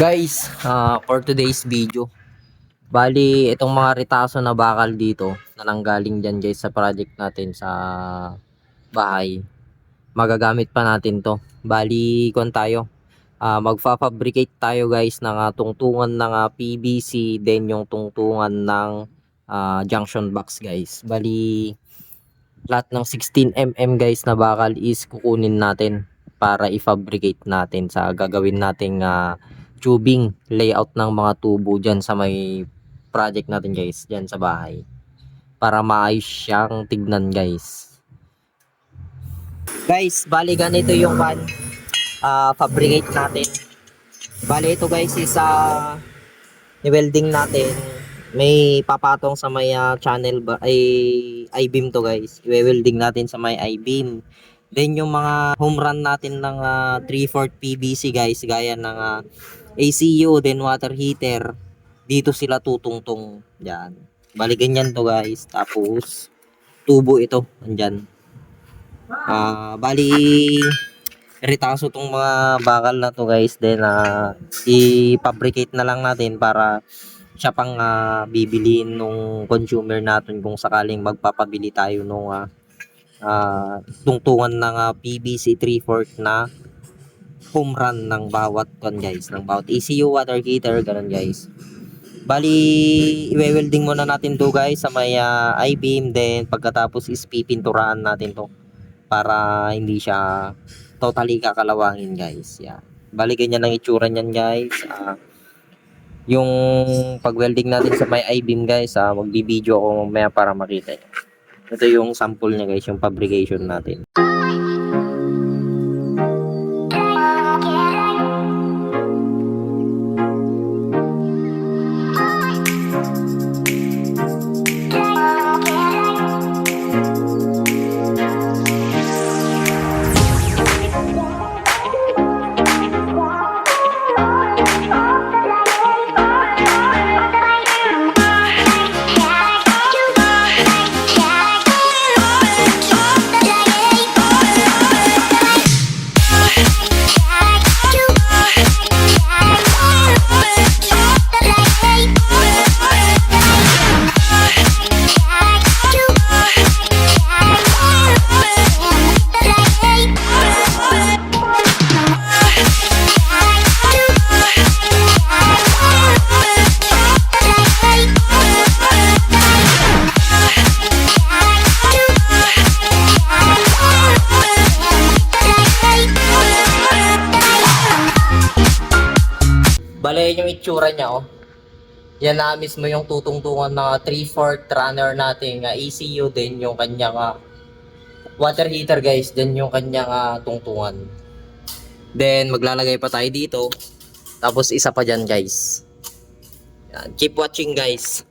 Guys, ah, for today's video, bali itong mga ritaso na bakal dito na nanggaling dyan guys sa project natin sa bahay. Magagamit pa natin to. Bali, kon tayo. Ah, magfa-fabricate tayo guys ng ah, tungtungan ng ah, PVC then yung tungtungan ng ah, junction box guys. Bali, lahat ng 16mm guys na bakal is kukunin natin para i-fabricate natin sa gagawin nating ah, tubing layout ng mga tubo dyan sa may project natin guys dyan sa bahay. Para maayos siyang tignan guys. Guys bali ganito yung pan ah, fabricate natin. Bali ito guys is ah, ni-welding natin. May papatong sa may ah, channel ba ay I-beam to guys. I-welding natin sa may I-beam. Then yung mga home run natin ng ah, 3/4 PVC guys gaya ng ah, ACU, then water heater. Dito sila tutungtong. Yan. Bali ganyan to guys. Tapos, tubo ito. Andyan. Ah, bali, ritaso tong mga bakal na to guys. Then, ah, i-fabricate na lang natin para siya pang ah, bibiliin nung consumer natin kung sakaling magpapabili tayo nung ah, ah, tungtungan ng ah, PVC 3/4 na home run ng bawat kon guys, ng bawat ECU water heater, ganun guys. Bali, i-welding muna natin to guys sa may ah, I-beam then pagkatapos is pipinturahan natin to para hindi siya totally kakalawangin guys. Yeah. Bali ganyan ang itsura niyan guys. Ah, yung pag-welding natin sa may I-beam guys, ah, magbi-video ako mamaya para makita niyo. Ito yung sample niya guys, yung fabrication natin. Itsura niya, oh. Yan na mismo yung tutungtungan na 3/4 runner nating ah, ECU din yung kanyang ah, water heater guys, then yung kanyang ah, tungtungan. Then maglalagay pa tayo dito. Tapos isa pa diyan, guys. Yan. Keep watching, guys.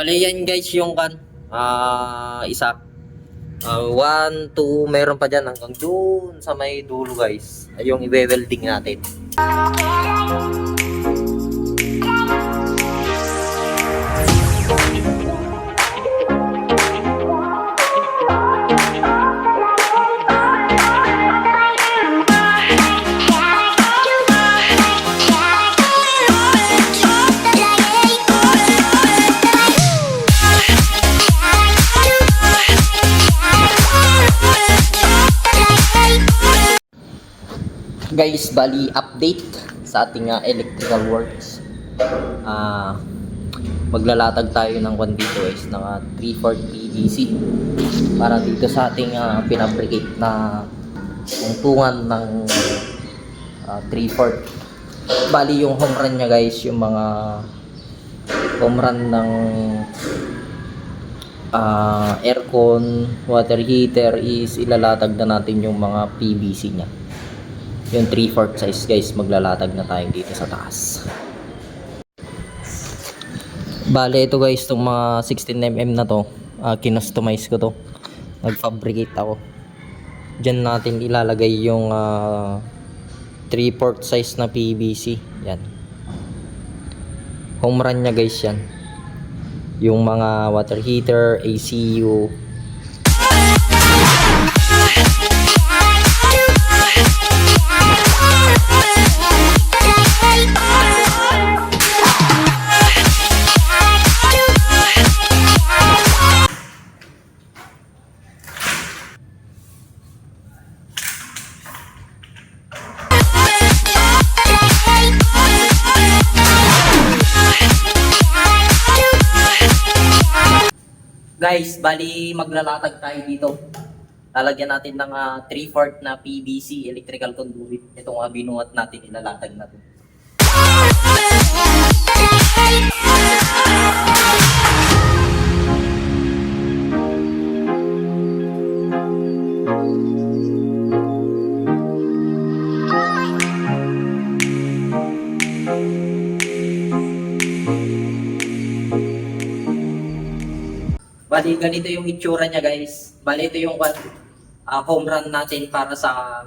Bale yan guys yung kan ah isa. Ah, one, two, meron pa dyan hanggang doon sa may dulo guys. Ay yung i-welding natin. Guys, bali update sa ating ah, electrical works. Ah, maglalatag tayo ng kwan dito guys ng ah, 3/4 PVC para dito sa ating ah, pinabricate na tungtungan ng ah, 3/4. Bali yung home run niya guys, yung mga home run ng ah, aircon, water heater is ilalatag na natin yung mga PVC niya yung 3/4 size guys maglalatag na tayo dito sa taas Bale, ito guys, itong mga 16mm na to, uh, kinustomize ko to. Nag-fabricate ako. Diyan natin ilalagay yung 3-port size na PVC. Yan. Home run niya guys yan. Yung mga water heater, ACU. Guys, bali maglalatag tayo dito. Lalagyan natin ng 3-4 na PVC electrical conduit. Itong uh, binuhat natin, ilalatag natin. Bali, ganito yung itsura niya guys. Bali, ito yung uh, home run natin para sa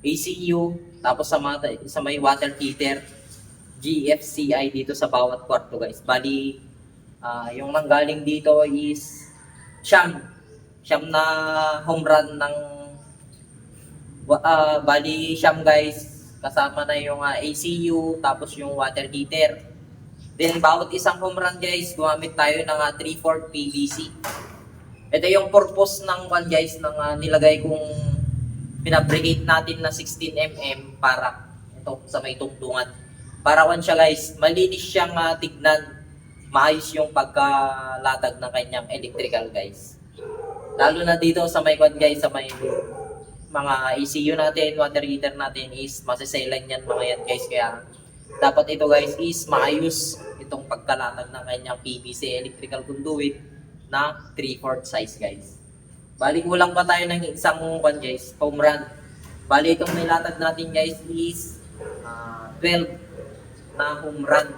ACU, tapos sa, mga, sa may water heater, GFCI dito sa bawat kwarto guys. Bali, ah, yung nanggaling dito is siyam. Siyam na home run ng ah, bali siyam guys. Kasama na yung ah, ACU, tapos yung water heater. Then, bawat isang home run guys, gumamit tayo ng uh, 3-4 PVC. Ito yung purpose ng one guys, ng uh, nilagay kong pinabrigate natin na 16mm para ito sa may tungtungan. Para one siya guys, malinis siyang uh, tignan. Maayos yung pagkalatag ng kanyang electrical guys. Lalo na dito sa may one guys, sa may mga ECU natin, water heater natin is masiselan yan mga yan guys. Kaya dapat ito guys is maayos itong pagkalatag ng kanyang PVC electrical conduit na 3-4 size guys. Bali kulang pa tayo ng isang one guys, home run. Bali itong nilatag natin guys is ah, 12 na home run.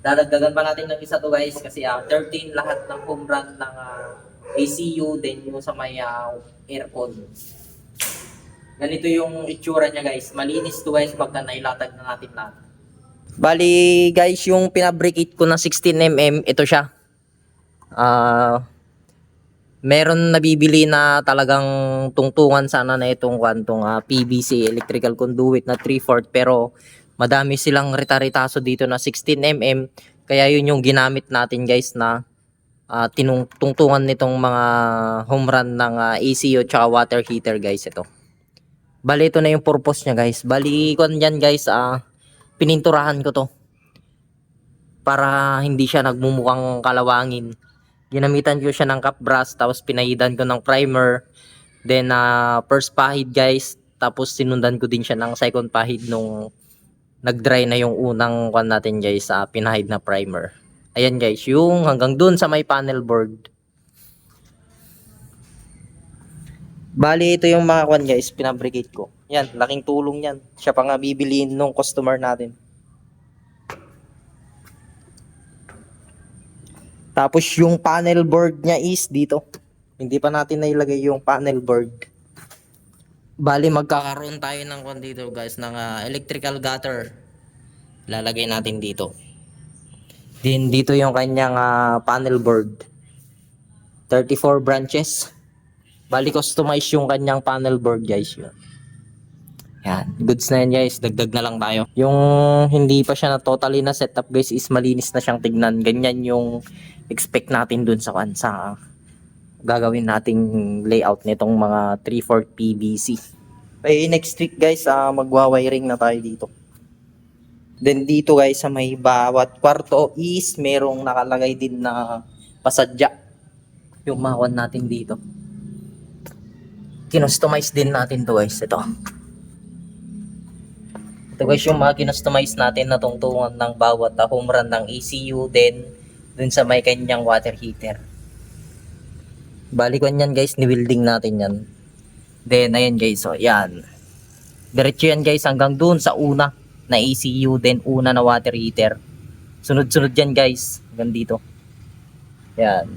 Dadagdagan pa natin ng isa to guys kasi ah, 13 lahat ng home run ng ah, ACU then yung sa may ah, aircon. Ganito yung itsura niya guys. Malinis to guys pagka nailatag na natin lahat. Bali guys, yung pinabricate ko na 16mm, ito siya. Ah, meron nabibili na talagang tungtungan sana na itong kwantong ah, PVC electrical conduit na 3/4 pero madami silang rita-ritaso dito na 16mm kaya yun yung ginamit natin guys na ah, tinung tungtungan nitong mga home run ng ah, ACO tsaka water heater guys ito. Bali ito na yung purpose niya guys. Bali kung yan guys ah pininturahan ko to para hindi siya nagmumukhang kalawangin. Ginamitan ko siya ng cap brass tapos pinahidan ko ng primer. Then uh, first pahid guys tapos sinundan ko din siya ng second pahid nung nag-dry na yung unang kwan natin guys sa pinahid na primer. Ayan guys, yung hanggang dun sa may panel board. Bali, ito yung mga kwan guys, pinabrigate ko. Yan, laking tulong yan. Siya pa nga bibiliin nung customer natin. Tapos yung panel board niya is dito. Hindi pa natin nailagay yung panel board. Bali, magkakaroon tayo ng kwan dito guys, ng ah, electrical gutter. Lalagay natin dito. Then dito yung kanyang ah, panel board. 34 branches. Bali, customize yung kanyang panel board, guys. Yun. Yan. Goods na yan, guys. Dagdag na lang tayo. Yung hindi pa siya na totally na setup, guys, is malinis na siyang tignan. Ganyan yung expect natin dun sa, kan- sa gagawin nating layout nitong mga 3-4 PVC. Okay, next week, guys, ah magwa-wiring na tayo dito. Then dito, guys, sa may bawat kwarto is merong nakalagay din na pasadya. Yung mawan natin dito kinustomize din natin to guys. Ito. Ito guys yung mga kinustomize natin na tungtungan ng bawat uh, home run ng ECU then dun sa may kanyang water heater. Balikan yan guys, ni-welding natin yan. Then ayan guys, so yan. Diretso yan guys hanggang dun sa una na ECU then una na water heater. Sunod-sunod yan guys. Hanggang dito. Yan.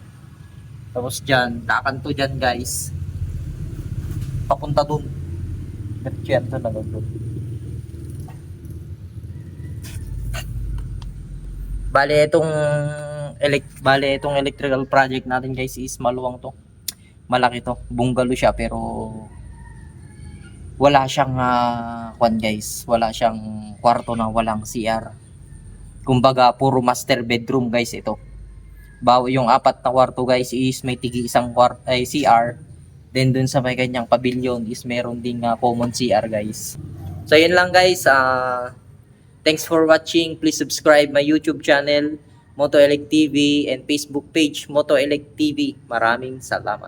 Tapos dyan, kakanto dyan guys. Papunta dun. Diretso yan dun hanggang. Bale, itong elect bale, itong electrical project natin guys is maluwang to. Malaki to. Bungalow siya pero wala siyang ah, kwan guys. Wala siyang kwarto na walang CR. Kumbaga, puro master bedroom guys ito. Bawa yung apat na kwarto guys is may tigi isang kwart ay CR. Then dun sa may kanyang pavilion is meron ding ah, common CR guys. So yun lang guys. ah thanks for watching. Please subscribe my YouTube channel Moto Elect TV and Facebook page Moto Elect TV. Maraming salamat.